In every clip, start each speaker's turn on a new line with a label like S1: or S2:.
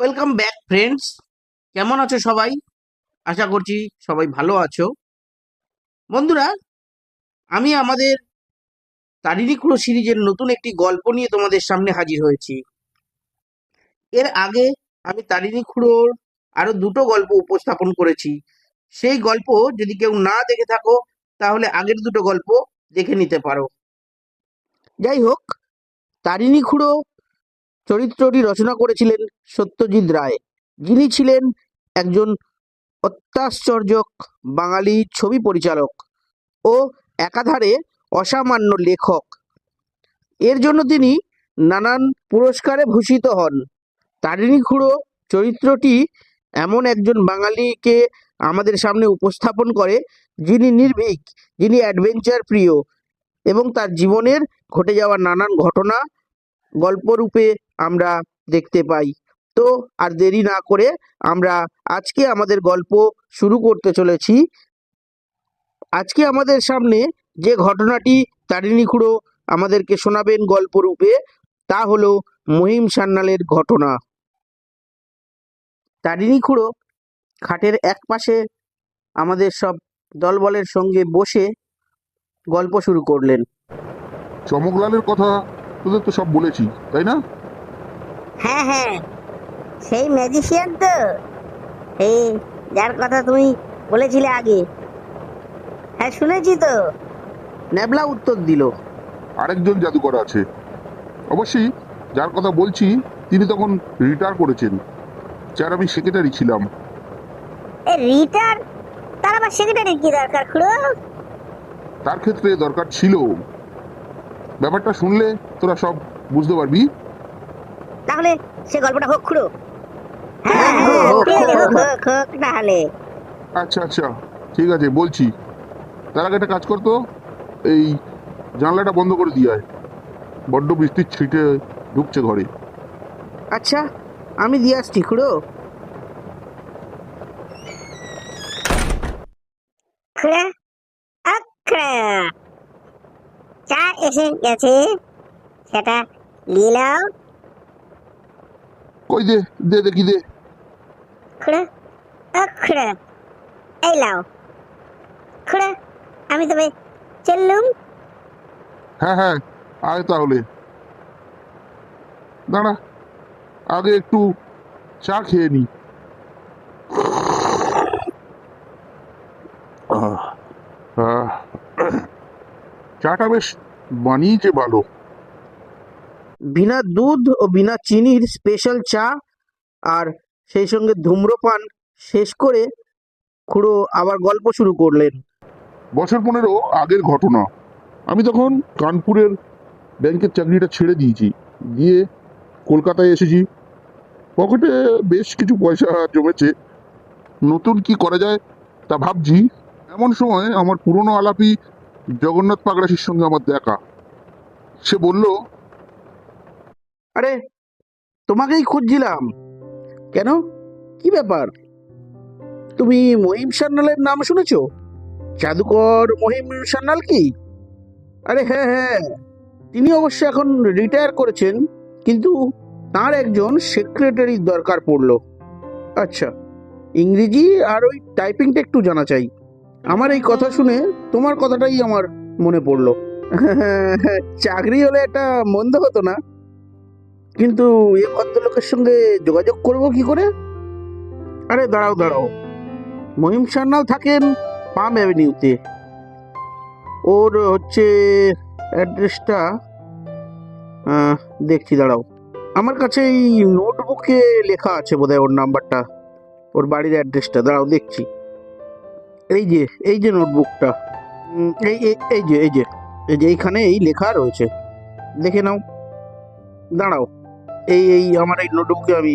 S1: Welcome back friends কেমন আছো সবাই? আশা করছি সবাই ভালো আছো। বন্ধুরা, আমি আমাদের তারিণী খুঁড়ো সিরিজের নতুন একটি গল্প নিয়ে তোমাদের সামনে হাজির হয়েছি। এর আগে আমি তারিণী খুঁড়োর আরও দুটো গল্প উপস্থাপন করেছি। সেই গল্প যদি কেউ না দেখে থাকো, তাহলে আগের দুটো গল্প দেখে নিতে পারো। যাই হোক তারিণী খুঁড়ো চরিত্রটি রচনা করেছিলেন সত্যজিৎ রায়। যিনি ছিলেন একজন অত্যাশ্চর্যক বাঙালি ছবি পরিচালক ও একাধারে অসামান্য লেখক। এর জন্য তিনি নানান পুরস্কারে ভূষিত হন। তারিণী খুঁড়ো চরিত্রটি এমন একজন বাঙালিকে আমাদের সামনে উপস্থাপন করে যিনি নির্ভীক, যিনি অ্যাডভেঞ্চার প্রিয় এবং তার জীবনের ঘটে যাওয়া নানান ঘটনা গল্পরূপে আমরা দেখতে পাই। তো আর দেরি না করে আমরা আজকে আমাদের গল্প শুরু করতে চলেছি। আজকে আমাদের সামনে যে ঘটনাটি তারিণী খুঁড়ো আমাদেরকে শোনাবেন গল্পরূপে তা হলো মহিম সান্যালের ঘটনা। তারিণী খুঁড়ো খাটের এক পাশে আমাদের সব দলবলের সঙ্গে বসে গল্প শুরু করলেন।
S2: চমকলালের কথা তোদের তো সব বলেছি, তাই না?
S3: হ্যাঁ হ্যাঁ। সেই ম্যাজিশিয়ান তো? এই যার কথা তুমি বলেছিলে আগে। হ্যাঁ শুনেছি তো।
S1: ন্যাবলা উত্তর দিল
S2: আরেকজন জাদুকর আছে। অবশ্যই যার কথা বলছি তিনি তখন রিটায়ার করেছেন। যার আমি সেক্রেটারি ছিলাম।
S3: এ রিটার তার আবার সেক্রেটারি কি দরকার খুড়ো?
S2: তার ক্ষেত্রে দরকার ছিল। ব্যাপারটা শুনলে তোরা সব বুঝতে পারবি।
S3: তাহলে সে গল্পটা হোক খুড়ো।
S1: হ্যাঁ,
S3: হ্যাঁ
S1: হোক, হোক,
S3: হোক, তাহলে।
S2: আচ্ছা আচ্ছা ঠিক আছে বলছি। তার আগে একটা কাজ করতো এই জানলাটা বন্ধ করে দিয়ে আয়। বড্ড বৃষ্টির ছিটে ঢুকছে ঘরে।
S1: আচ্ছা আমি দিয়ে আসছি খুড়ো।
S3: খুড়া আখড়া চা এসে গেছে। সেটা নিয়ে নাও।
S2: কই দে দে দেখি দে
S3: খুড়া আখড়া এই লাও খুড়া আমি তবে চললুম।
S2: হ্যাঁ হ্যাঁ আয় তাহলে। দাঁড়া আগে একটু চা খেয়ে নি। চাটা বেশ বানিয়েছে ভালো।
S1: বিনা দুধ ও বিনা চিনির স্পেশাল চা আর সেই সঙ্গে ধূম্রপান শেষ করে খুড়ো আবার গল্প শুরু করলেন।
S2: বছর পনেরো আগের ঘটনা। আমি তখন কানপুরের ব্যাংকের চাকরিটা ছেড়ে দিয়েছি। দিয়ে কলকাতায় এসেছি। পকেটে বেশ কিছু পয়সা জমেছে। নতুন কি করা যায় তা ভাবছি। এমন সময় আমার পুরনো আলাপি জগন্নাথ পাগড়াশির সঙ্গে আমার দেখা। সে বলল
S1: আরে, তোমাকেই খুঁজছিলাম। কেন? কি ব্যাপার? তুমি মহিম সান্যালের নাম শুনেছ? জাদুকর মহিম সান্যাল কি? আরে হ্যাঁ হ্যাঁ তিনি অবশ্য এখন রিটায়ার করেছেন, কিন্তু তার একজন সেক্রেটারির দরকার পড়ল। আচ্ছা ইংরেজি আর ওই টাইপিংটা একটু জানা চাই। আমার এই কথা শুনে তোমার কথাটাই আমার মনে পড়ল। চাকরি হলে এটা মন্দ হতো না? কিন্তু এ ভদ্রলোকের সঙ্গে যোগাযোগ করব কি করে? আরে দাঁড়াও দাঁড়াও। মহিম সান্যাল থাকেন পাম অ্যাভিনিউতে। ওর হচ্ছে অ্যাড্রেসটা দেখছি, দাঁড়াও। আমার কাছে এই নোটবুকে লেখা আছে বোধহয় ওর নাম্বারটা, ওর বাড়ির অ্যাড্রেসটা। দাঁড়াও, দেখছি। এই যে এই যে নোটবুকটা। এই- এই যে এই যে এই যে এইখানে এই লেখা রয়েছে। দেখে নাও। দাঁড়াও। এই এই আমার এই নোটবুকে আমি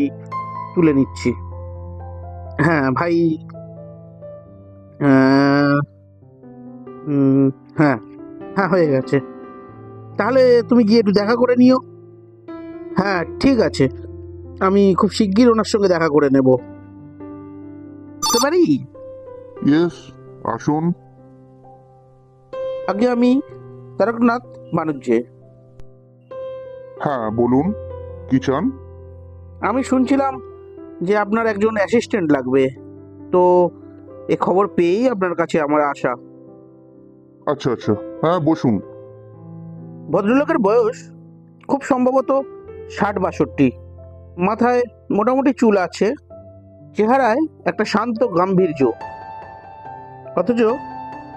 S1: তুলে নিচ্ছি। হ্যাঁ ভাই। হ্যাঁ হ্যাঁ হয়ে গেছে। তাহলে তুমি গিয়ে একটু দেখা করে নিও। হ্যাঁ ঠিক আছে। আমি খুব শিগগির ওনার সঙ্গে দেখা করে নেব। বুঝতে পারি?
S2: ইয়েস আসুন।
S1: আগে আমি তারকনাথ বাণিজ্যে।
S2: হ্যাঁ বলুন। কি চান?
S1: আমি শুনছিলাম যে আপনার একজন অ্যাসিস্ট্যান্ট লাগবে। তো এ খবর পেয়েই আপনার কাছে আমার আশা
S2: আচ্ছা আচ্ছা। হ্যাঁ বসুন।
S1: ভদ্রলোকের বয়স খুব সম্ভবত ষাট বাষট্টি। মাথায় মোটামুটি চুল আছে চেহারায় একটা শান্ত গাম্ভীর্য। অথচ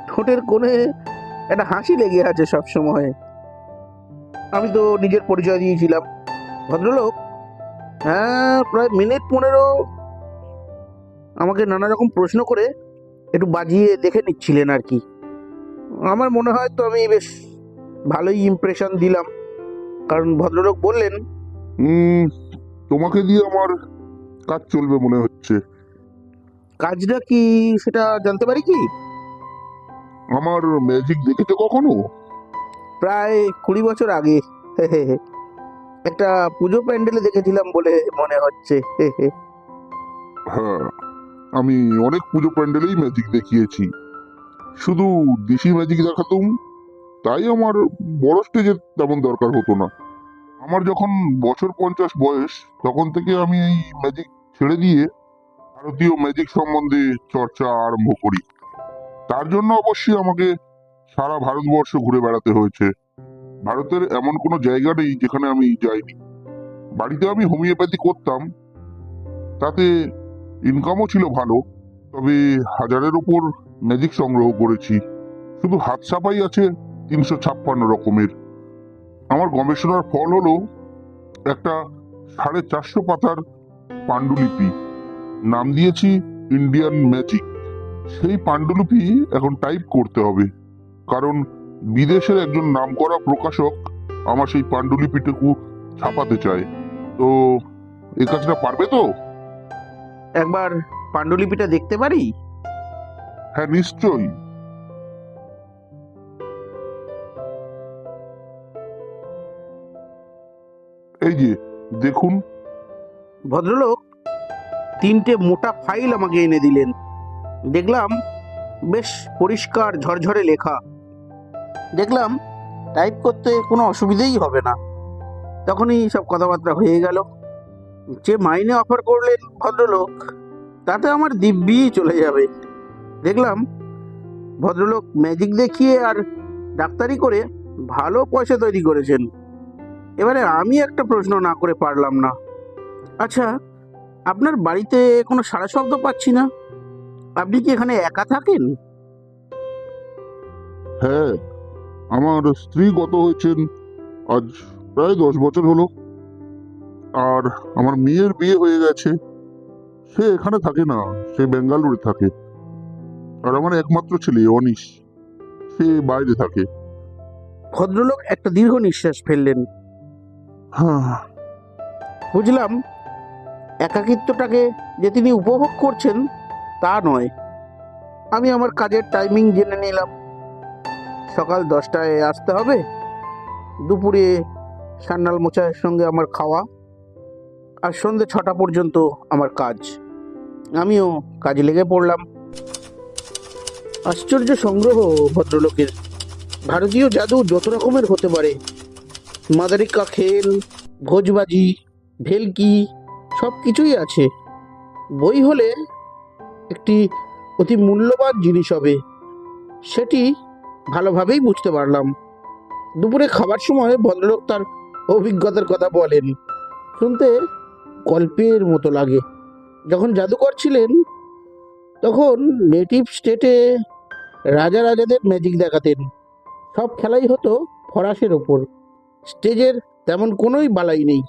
S1: ঠোঁটের কোণে একটা হাসি লেগে আছে সব সময় আমি তো নিজের পরিচয় দিয়েছিলাম। ভদ্রলোক? হ্যাঁ প্রায় মিনিট পনেরো। আমাকে নানা রকম প্রশ্ন করে একটু বাজিয়ে দেখে নিচ্ছিলেন আর কি। আমার মনে হয় তো আমি বেশ ভালোই ইমপ্রেশন দিলাম। কারণ ভদ্রলোক বললেন
S2: তোমাকে দিয়ে আমার কাজ চলবে মনে হচ্ছে।
S1: কাজটা কি সেটা জানতে পারি কি?
S2: আমার ম্যাজিক দেখেছ কখনো?
S1: প্রায় কুড়ি বছর আগে। একটা পুজো প্যান্ডেলে দেখেছিলাম বলে মনে হচ্ছে।
S2: হ্যাঁ আমি অনেক পুজো প্যান্ডেলেই ম্যাজিক দেখিয়েছি। শুধু দেশি ম্যাজিক দেখাতুম, তাই আমার বড় স্টেজের তেমন দরকার হতো না। আমার যখন বছর পঞ্চাশ বয়স, তখন থেকে আমি এই ম্যাজিক ছেড়ে দিয়ে ভারতীয় ম্যাজিক সম্বন্ধে চর্চা আরম্ভ করি। তার জন্য অবশ্যই আমাকে সারা ভারতবর্ষ ঘুরে বেড়াতে হয়েছে। ভারতের এমন কোনো জায়গা নেই যেখানে আমি যাইনি। বাড়িতে আমি হোমিওপ্যাথি করতাম, তাতে ইনকামও ছিল ভালো, তবে হাজারের উপর ম্যাজিক সংগ্রহ করেছি। শুধু হাত সাফাই আছে তিনশো ছাপ্পান্ন রকমের। আমার গবেষণার ফল হলো একটা সাড়ে চারশো পাতার পাণ্ডুলিপি। নাম দিয়েছি ইন্ডিয়ান ম্যাজিক সেই পাণ্ডুলিপি এখন টাইপ করতে হবে, কারণ বিদেশের একজন নামকরা প্রকাশক আমার সেই পাণ্ডুলিপিটুকু ছাপাতে চায়। তো এই কাজটা পারবে তো?
S1: একবার পাণ্ডুলিপিটা দেখতে পারি?
S2: হ্যাঁ নিশ্চয়ই। এই যে দেখুন।
S1: ভদ্রলোক তিনটে মোটা ফাইল আমাকে এনে দিলেন। দেখলাম বেশ পরিষ্কার ঝরঝরে লেখা। দেখলাম টাইপ করতে কোনো অসুবিধেই হবে না। তখনই সব কথাবার্তা হয়ে গেল। যে মাইনে অফার করলেন ভদ্রলোক, তাতে আমার দিব্যি চলে যাবে। দেখলাম ভদ্রলোক ম্যাজিক দেখিয়ে আর ডাক্তারি করে ভালো পয়সা তৈরি করেছেন। এবারে আমি একটা প্রশ্ন না করে পারলাম না। আচ্ছা আপনার বাড়িতে কোনো সারা শব্দ পাচ্ছি না? আপনি কি এখানে একা থাকেন?
S2: হ্যাঁ আমার স্ত্রী গত হয়েছেন আজ প্রায় দশ বছর হলো। আর আমার মেয়ের বিয়ে হয়ে গেছে। সে এখানে থাকে না সে বেঙ্গালুরু থাকে। আর আমার একমাত্র ছেলে অনিশ সে বাইরে থাকে।
S1: ভদ্রলোক একটা দীর্ঘ নিঃশ্বাস ফেললেন।
S2: হ্যাঁ।
S1: বুঝলাম একাকিত্বটাকে যে তিনি উপভোগ করছেন তা নয়। আমি আমার কাজের টাইমিং জেনে নিলাম। সকাল দশটায় আসতে হবে। দুপুরে সান্নাল মোচায়ের সঙ্গে আমার খাওয়া আর সন্ধে ছটা পর্যন্ত আমার কাজ। আমিও কাজে লেগে পড়লাম। আশ্চর্য সংগ্রহ, ভদ্রলোকের। ভারতীয় জাদু যত রকমের হতে পারে। মাদারিকা খেল, ভোজবাজি, ভেলকি সব কিছুই আছে। বই হলে একটি অতি মূল্যবান জিনিস হবে। সেটি ভালোভাবেই বুঝতে পারলাম। দুপুরে খাবার সময় ভদ্রলোক তার অভিজ্ঞতার কথা বলেন। শুনতে গল্পের মতো লাগে। যখন জাদুকর ছিলেন, তখন নেটিভ স্টেটে রাজা রাজাদের ম্যাজিক দেখাতেন। সব খেলাই হতো ফরাসের ওপর। স্টেজের তেমন কোনোই বালাই নেই।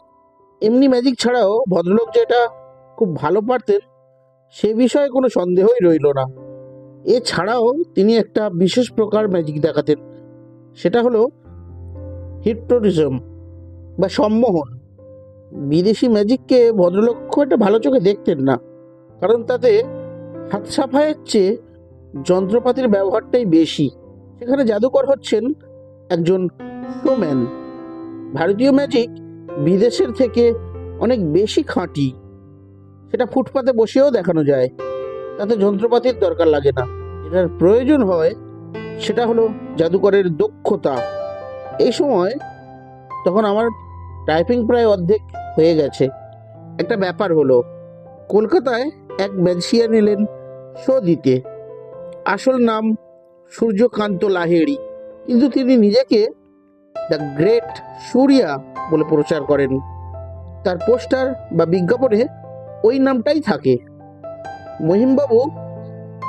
S1: এমনি ম্যাজিক ছাড়াও ভদ্রলোক যেটা খুব ভালো পারতেন, সে বিষয়ে কোনো সন্দেহই রইল না। এছাড়াও তিনি একটা বিশেষ প্রকার ম্যাজিক দেখাতেন। সেটা হলো হিপ্টোটিজম বা সম্মোহন। বিদেশি ম্যাজিককে ভদ্রলোক খুব একটা ভালো চোখে দেখতেন না, কারণ তাতে হাত সাফাইয়ের চেয়ে যন্ত্রপাতির ব্যবহারটাই বেশি। সেখানে জাদুকর হচ্ছেন একজন শোম্যান ভারতীয় ম্যাজিক বিদেশের থেকে অনেক বেশি খাঁটি। সেটা ফুটপাতে বসেও দেখানো যায়। তাতে যন্ত্রপাতির দরকার লাগে না। যেটার প্রয়োজন হয়, সেটা হলো জাদুকরের দক্ষতা। এই সময় তখন আমার টাইপিং প্রায় অর্ধেক হয়ে গেছে। একটা ব্যাপার হলো, কলকাতায় এক ম্যাজিশিয়ান এলেন শো দিতে আসল নাম সূর্যকান্ত লাহেড়ি। কিন্তু তিনি নিজেকে দ্য গ্রেট সূর্যা বলে প্রচার করেন। তার পোস্টার বা বিজ্ঞাপনে ওই নামটাই থাকে। মহিমবাবু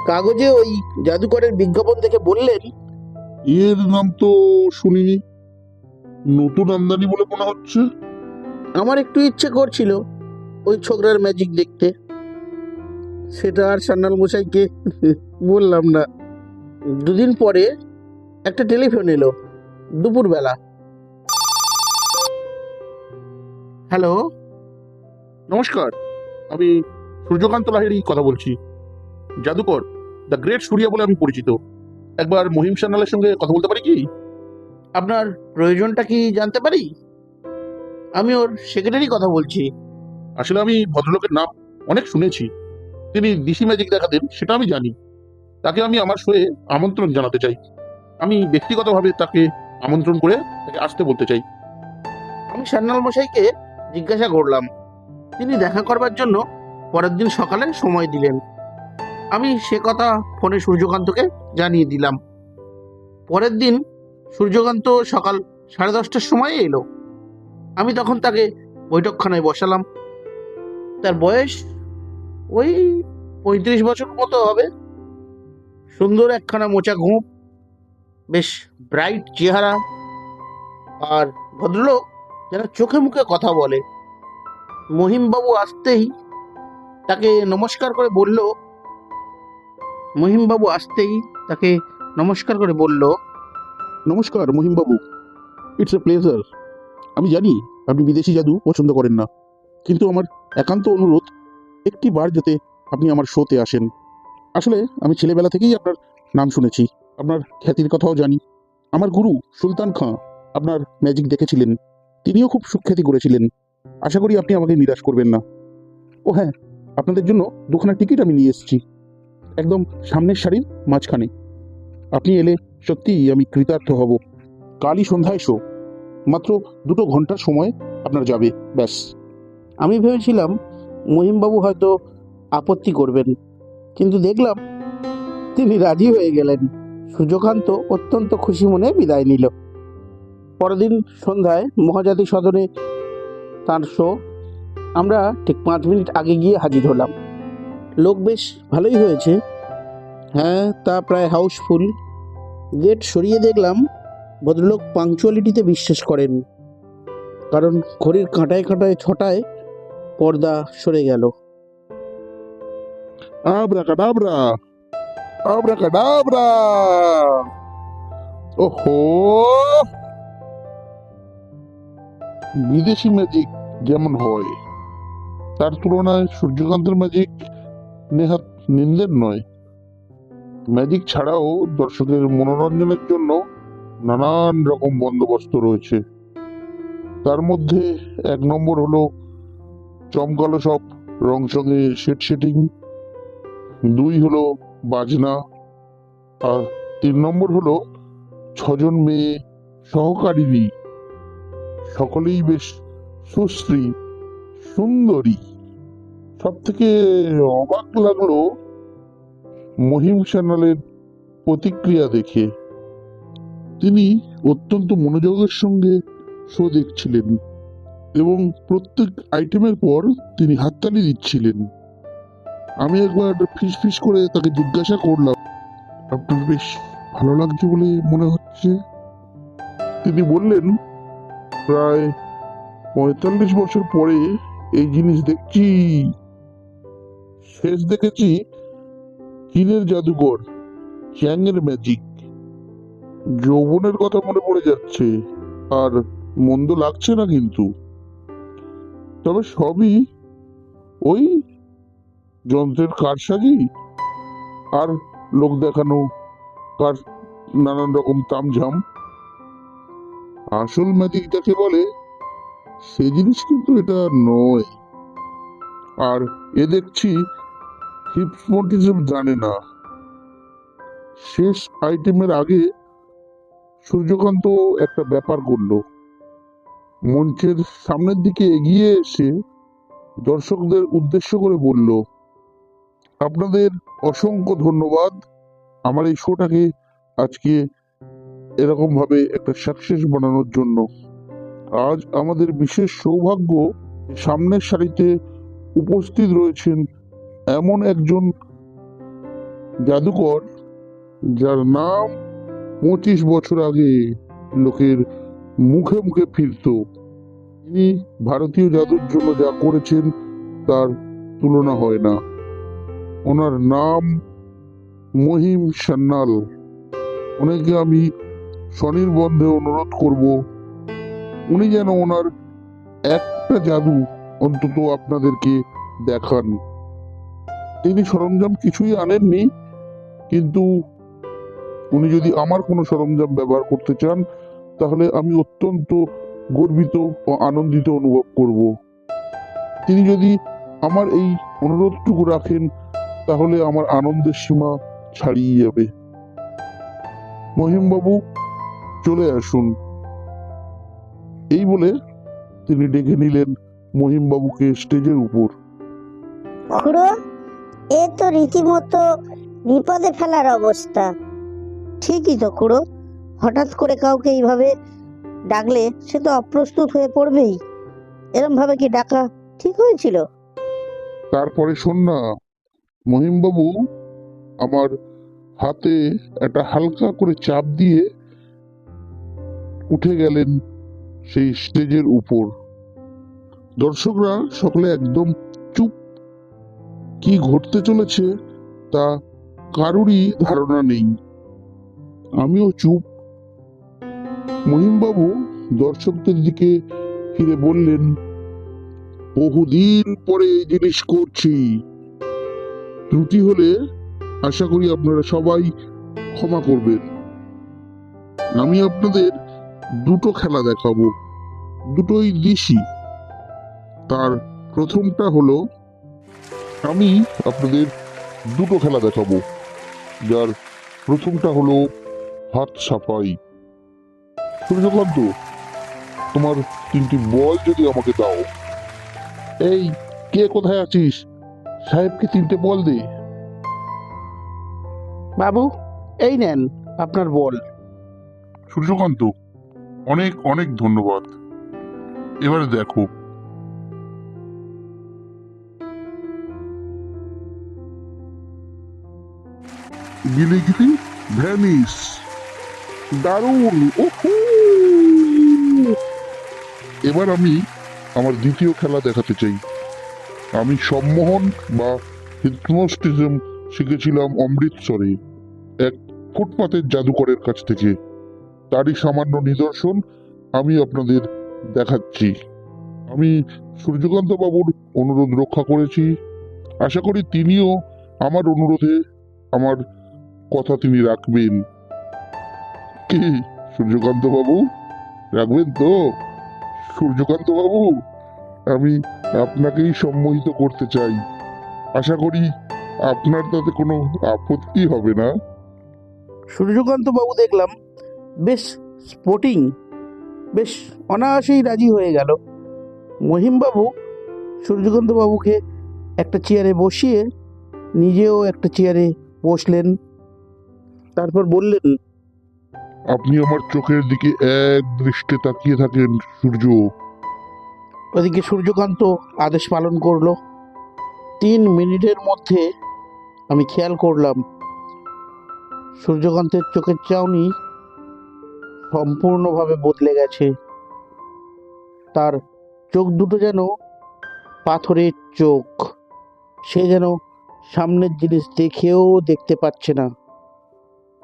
S1: কাগজে ওই জাদুকরের বিজ্ঞাপন দেখে বললেন
S2: এর নাম তো শুনিনি। নতুন আমদানি বলে মনে হচ্ছে।
S1: আমার একটু ইচ্ছে করছিল ওই ছোকরার ম্যাজিক দেখতে। সেটা আর সান্নাল মশাইকে বললাম না। দুদিন পরে একটা টেলিফোন এলো দুপুরবেলা। হ্যালো?
S2: নমস্কার আমি সূর্যকান্ত লাহিড়ি কথা বলছি। জাদুকর দ্য গ্রেট সূর্যা বলে আমি পরিচিত। একবার মহিম সান্যালের সঙ্গে কথা বলতে পারি কি?
S1: আপনার প্রয়োজনটা কি জানতে পারি? আমি ওর সেক্রেটারি কথা বলছি।
S2: আসলে আমি ভদ্রলোকের নাম অনেক শুনেছি। তিনি ডিসি ম্যাজিক দেখাতেন সেটা আমি জানি। তাকে আমি আমার শোয়ে আমন্ত্রণ জানাতে চাই। আমি ব্যক্তিগতভাবে তাকে আমন্ত্রণ করে তাকে আসতে বলতে চাই।
S1: আমি সান্নাল মশাইকে জিজ্ঞাসা করলাম। তিনি দেখা করবার জন্য পরের দিন সকালে সময় দিলেন। আমি সে কথা ফোনে সূর্যকান্তকে জানিয়ে দিলাম। পরের দিন সূর্যকান্ত সকাল সাড়ে দশটার সময় এলো। আমি তখন তাকে বৈঠকখানায় বসালাম। তার বয়স ওই পঁয়ত্রিশ বছর মতো হবে। সুন্দর একখানা মোচা ঘুম বেশ ব্রাইট চেহারা, আর ভদ্রলোক যেন চোখে মুখে কথা বলে। মহিমবাবু আসতেই তাকে নমস্কার করে বলল, মহিমবাবু আসতেই তাকে নমস্কার করে বলল,
S2: নমস্কার, মহিমবাবু। ইটস এ প্লেজার আমি জানি আপনি বিদেশি জাদু পছন্দ করেন না, কিন্তু আমার একান্ত অনুরোধ, একটি বার যাতে আপনি আমার শোতে আসেন। আসলে আমি ছেলেবেলা থেকেই আপনার নাম শুনেছি, আপনার খ্যাতির কথাও জানি। আমার গুরু সুলতান খাঁ আপনার ম্যাজিক দেখেছিলেন, তিনিও খুব সুখ্যাতি করেছিলেন। আশা করি আপনি আমাকে নিরাশ করবেন না। ও হ্যাঁ আপনাদের জন্য দুখানা টিকিট আমি নিয়ে এসেছি। একদম সামনের সারির মাঝখানে। আপনি এলে সত্যিই আমি কৃতার্থ হব। কালই সন্ধ্যায় শো। মাত্র দুটো ঘণ্টার সময় আপনার যাবে, ব্যাস।
S1: আমি ভেবেছিলাম মহিমবাবু হয়তো আপত্তি করবেন, কিন্তু দেখলাম তিনি রাজি হয়ে গেলেন। সূর্যকান্ত অত্যন্ত খুশি মনে বিদায় নিল। পরদিন সন্ধ্যায় মহাজাতি সদনে তার শো আমরা ঠিক পাঁচ মিনিট আগে গিয়ে হাজির হলাম। লোক বেশ ভালোই হয়েছে। হ্যাঁ তা প্রায় হাউসফুল। গেট সরিয়ে দেখলাম ভদ্রলোক পাংচুয়ালিটিতে বিশ্বাস করেন। কারণ ঘড়ির কাঁটায় কাঁটায় ছটায় পর্দা সরে গেল।
S2: বিদেশি ম্যাজিক যেমন হয়। তার তুলনায় সূর্যকান্তের ম্যাজিক নেহাত নিন্দের নয়। ম্যাজিক ছাড়াও দর্শকের মনোরঞ্জনের জন্য নানান রকম বন্দোবস্ত রয়েছে। তার মধ্যে এক নম্বর হলো চমকালো সব রং চঙে সেট সেটিং দুই হলো বাজনা। আর তিন নম্বর হলো ছজন মেয়ে সহকারিনী সকলেই বেশ সুশ্রী, সুন্দরী। সব থেকে অবাক লাগল মহিম সান্যালের প্রতিক্রিয়া দেখে। তিনি অত্যন্ত মনোযোগের সঙ্গে শো দেখছিলেন এবং প্রত্যেক আইটেমের পর তিনি হাততালি দিচ্ছিলেন। আমি একবার ফিস ফিস করে তাকে জিজ্ঞাসা করলাম, আপনার বেশ ভালো লাগছে বলে মনে হচ্ছে? তিনি বললেন, প্রায় পঁয়তাল্লিশ বছর পরে এই জিনিস দেখছি। শেষ দেখেছি চীনের জাদুকর চ্যাংয়ের ম্যাজিক যৌবনের কথা মনে পড়ে যাচ্ছে, আর মন্দ লাগছে না কিন্তু। তবে সবই ওই যন্ত্রের কারসাজি, আর লোক দেখানো কার নানান রকম তামঝাম। আসল ম্যাজিক যাকে বলে, সে জিনিস কিন্তু এটা নয়। আর এ দেখছি হিপনোটিজম জানে না। শেষ আইটেমের আগে সূর্যকান্ত একটা ব্যাপার করল। মঞ্চের সামনের দিকে এগিয়ে এসে দর্শকদের উদ্দেশ্য করে বলল, আপনাদের অসংখ্য ধন্যবাদ। আমার এই শোটাকে আজকে এরকম ভাবে একটা সাকসেস বানানোর জন্য। আজ আমাদের বিশেষ সৌভাগ্য সামনের সারিতে উপস্থিত রয়েছেন এমন একজন জাদুকর যার নাম পঁচিশ বছর আগে লোকের মুখে মুখে ফিরতো। তিনি ভারতীয় জাদুর জন্য যা করেছেন তার তুলনা হয় না। ওনার নাম মহিম সান্যাল। ওনাকে আমি স্বনির্বন্ধে অনুরোধ করব, উনি যেন ওনার একটা জাদু অন্তত আপনাদেরকে দেখান। তিনি সরঞ্জাম কিছুই আনেননি, কিন্তু উনি যদি আমার কোনো সরঞ্জাম ব্যবহার করতে চান, তাহলে আমি অত্যন্ত গর্বিত ও আনন্দিত অনুভব করব। তিনি যদি আমার এই অনুরোধটুকু রাখেন, তাহলে আমার আনন্দের সীমা ছাড়িয়ে যাবে। মহিমবাবু, চলে আসুন। এই বলে তিনি ডেকে নিলেন মহিমবাবুকে স্টেজের উপর।
S3: খুড়ো এ তো রীতিমতো বিপদে ফেলার অবস্থা। ঠিকই তো খুড়ো হঠাৎ করে কাউকে এইভাবে ডাকলে সে তো অপ্রস্তুত হয়ে পড়বেই। এরম ভাবে কি ডাকা ঠিক হয়েছিল?
S2: তারপরে শোন না মহিমবাবু আমার হাতে একটা হালকা করে চাপ দিয়ে উঠে গেলেন সেই স্টেজের উপর। দর্শকরা সকলে একদম চুপ। কি ঘটতে চলেছে তা কারুরই ধারণা নেই। আমিও চুপ। মহিমবাবু দর্শকদের দিকে ফিরে বললেন, বহুদিন পরে এই জিনিস করছি। ত্রুটি হলে আশা করি আপনারা সবাই ক্ষমা করবেন। আমি আপনাদের দুটো খেলা দেখাবো। দুটোই দিশি। তার প্রথমটা হলো আমি আপনাদের দুটো খেলা দেখাবো। যার প্রথমটা হলো হাত সাফাই। সূর্যকান্ত তোমার তিনটি বল যদি আমাকে দাও। এই কে কোথায় আছিস? সাহেবকে তিনটে বল দে।
S1: বাবু এই নেন আপনার বল।
S2: সূর্যকান্ত অনেক অনেক ধন্যবাদ। এবারে দেখো। গিলি গিলি ভ্যানিস দারুণ ওহু এবার আমি আমার দ্বিতীয় খেলা দেখাতে চাই। আমি সম্মোহন বা হিপনোস্টিজম শিখেছিলাম অমৃতসরে, এক ফুটপাতের জাদুকরের কাছ থেকে। তারই সামান্য নিদর্শন আমি আপনাদের দেখাচ্ছি। আমি সূর্যকান্ত বাবুর অনুরোধ রক্ষা করেছি। আশা করি তিনিও আমার অনুরোধে আমার কথা তিনি রাখবেন। কি সূর্যকান্ত বাবু রাখবেন তো? সূর্যকান্ত বাবু আমি আপনাকেই সম্মোহিত করতে চাই। আশা করি আপনার তাতে কোনো আপত্তি হবে না।
S1: সূর্যকান্ত বাবু দেখলাম, বেশ স্পোর্টিং বেশ অনায়াসেই রাজি হয়ে গেল। মহিমবাবু সূর্যকান্ত বাবুকে একটা চেয়ারে বসিয়ে নিজেও একটা চেয়ারে বসলেন। তারপর বললেন
S2: আপনি আমার চোখের দিকে এক দৃষ্টে তাকিয়ে থাকেন সূর্য।
S1: ওদিকে সূর্যকান্ত আদেশ পালন করল। তিন মিনিটের মধ্যে আমি খেয়াল করলাম সূর্যকান্তের চোখের চাউনি সম্পূর্ণভাবে বদলে গেছে। তার চোখ দুটো যেন পাথরের চোখ সে যেন সামনের জিনিস দেখেও দেখতে পাচ্ছে না।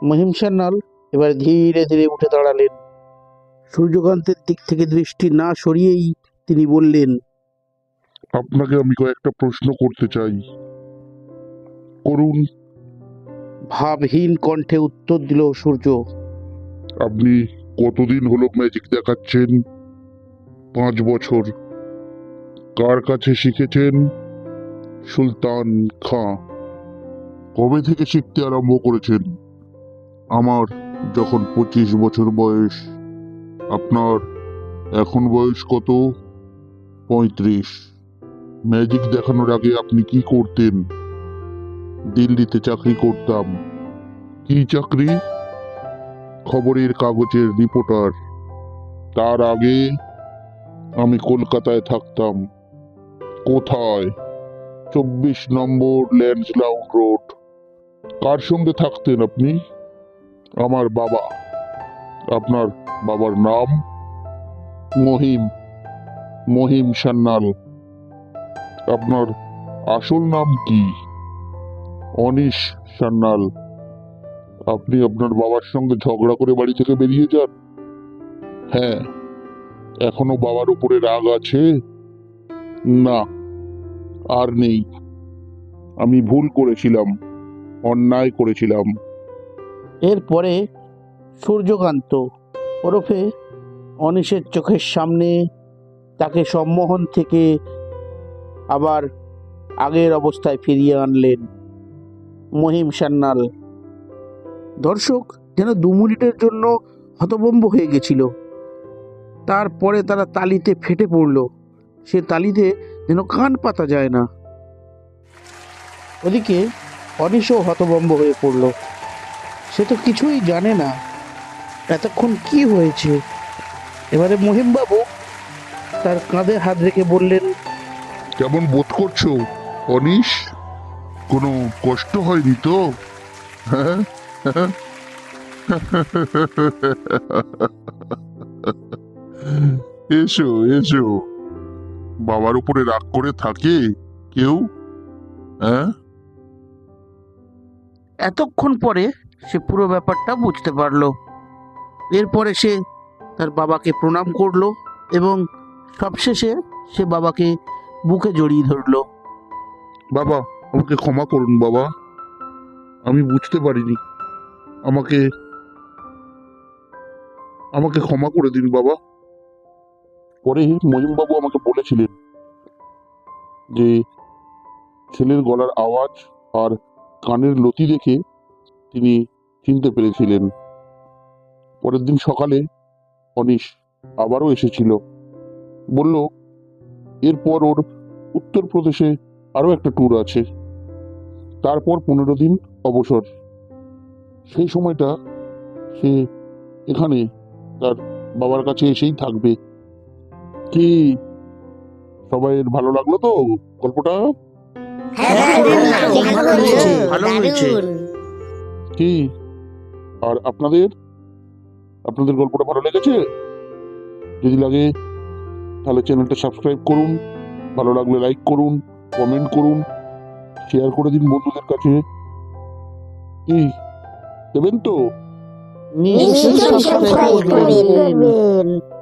S1: মহিম সান্যাল এবার ধীরে ধীরে উঠে দাঁড়ালেন। সূর্যকান্তের দিক থেকে দৃষ্টি না সরিয়েই তিনি বললেন
S2: আপনাকে আমি কয়েকটা প্রশ্ন করতে চাই। করুন।
S1: ভাবহীন কণ্ঠে উত্তর দিল সূর্য
S2: আপনি কতদিন হলো ম্যাজিক দেখাচ্ছেন? পাঁচ বছর। কার কাছে শিখেছেন? সুলতান খাঁ। কবে থেকে শিখতে আরম্ভ করেছেন? আমার যখন পঁচিশ বছর বয়স, আপনার এখন বয়স কত? পঁয়ত্রিশ। ম্যাজিক দেখানোর আগে আপনি কি করতেন? দিল্লিতে চাকরি করতাম। কি চাকরি? খবরের কাগজের রিপোর্টার। তার আগে আমি কলকাতায় থাকতাম। কোথায়? চব্বিশ নম্বর ল্যান্সলাউন রোড। কার সঙ্গে থাকতেন আপনি? আমার বাবা। আপনার বাবার নাম? মহিম। মহিম সান্যাল। আপনার আসল নাম কি? অনিশ সান্যাল। আপনি আপনার বাবার সঙ্গে ঝগড়া করে বাড়ি থেকে বেরিয়ে যান? হ্যাঁ। এখনও বাবার উপরে রাগ আছে? না, আর নেই। আমি ভুল করেছিলাম, অন্যায় করেছিলাম।
S1: এরপরে সূর্যকান্ত ওরফে অনিশের চোখের সামনে তাকে সম্মোহন থেকে আবার আগের অবস্থায় ফিরিয়ে আনলেন মহিম সান্যাল। দর্শক, যেন দু মিনিটের জন্য হতভম্ব হয়ে গেছিল। তারপরে তারা তালিতে ফেটে পড়ল। সে তালিতে যেন কান পাতা যায় না। ওদিকে অনিশও হতভম্ব হয়ে পড়ল। সে তো কিছুই জানে না। এতক্ষণ কি হয়েছে? এবারে মহিমবাবু তার কাঁধে হাত রেখে বললেন
S2: কেমন বোধ করছ অনিশ? কোনো কষ্ট হয়নি তো? হ্যাঁ এসো এসো। বাবার উপরে রাগ করে থাকে কেউ? হ্যাঁ?
S1: এতক্ষণ পরে সে পুরো ব্যাপারটা বুঝতে পারল। এরপরে সে তার বাবাকে প্রণাম করল এবং সবশেষে সে বাবাকে বুকে জড়িয়ে ধরলো।
S2: বাবা, আমাকে ক্ষমা করুন বাবা। আমি বুঝতে পারিনি। আমাকে আমাকে ক্ষমা করে দিন বাবা। পরে মহিমবাবু আমাকে বলেছিলেন যে, ছেলের গলার আওয়াজ আর কানের লতি দেখে তিনি চিনতে পেরেছিলেন। পরের দিন সকালে অনিশ আবারও এসেছিল। বলল এরপর ওর উত্তরপ্রদেশে আরও একটা ট্যুর আছে। তারপর পনেরো দিন অবসর। সেই সময়টা সে এখানে তার বাবার কাছে এসেই থাকবে। কি সবাই ভালো লাগল তো গল্পটা?
S3: হ্যাঁ,
S1: ভালো হয়েছে।
S2: কি? আর আপনাদের? আপনাদের গল্পটা ভালো লেগেছে? যদি লাগে তাহলে চ্যানেলটা সাবস্ক্রাইব করুন ভালো লাগলে লাইক করুন কমেন্ট করুন শেয়ার করে দিন বন্ধুদের কাছে। কি? দেবেন তো?
S1: নিশ্চয়ই
S3: সাবস্ক্রাইব। করবেন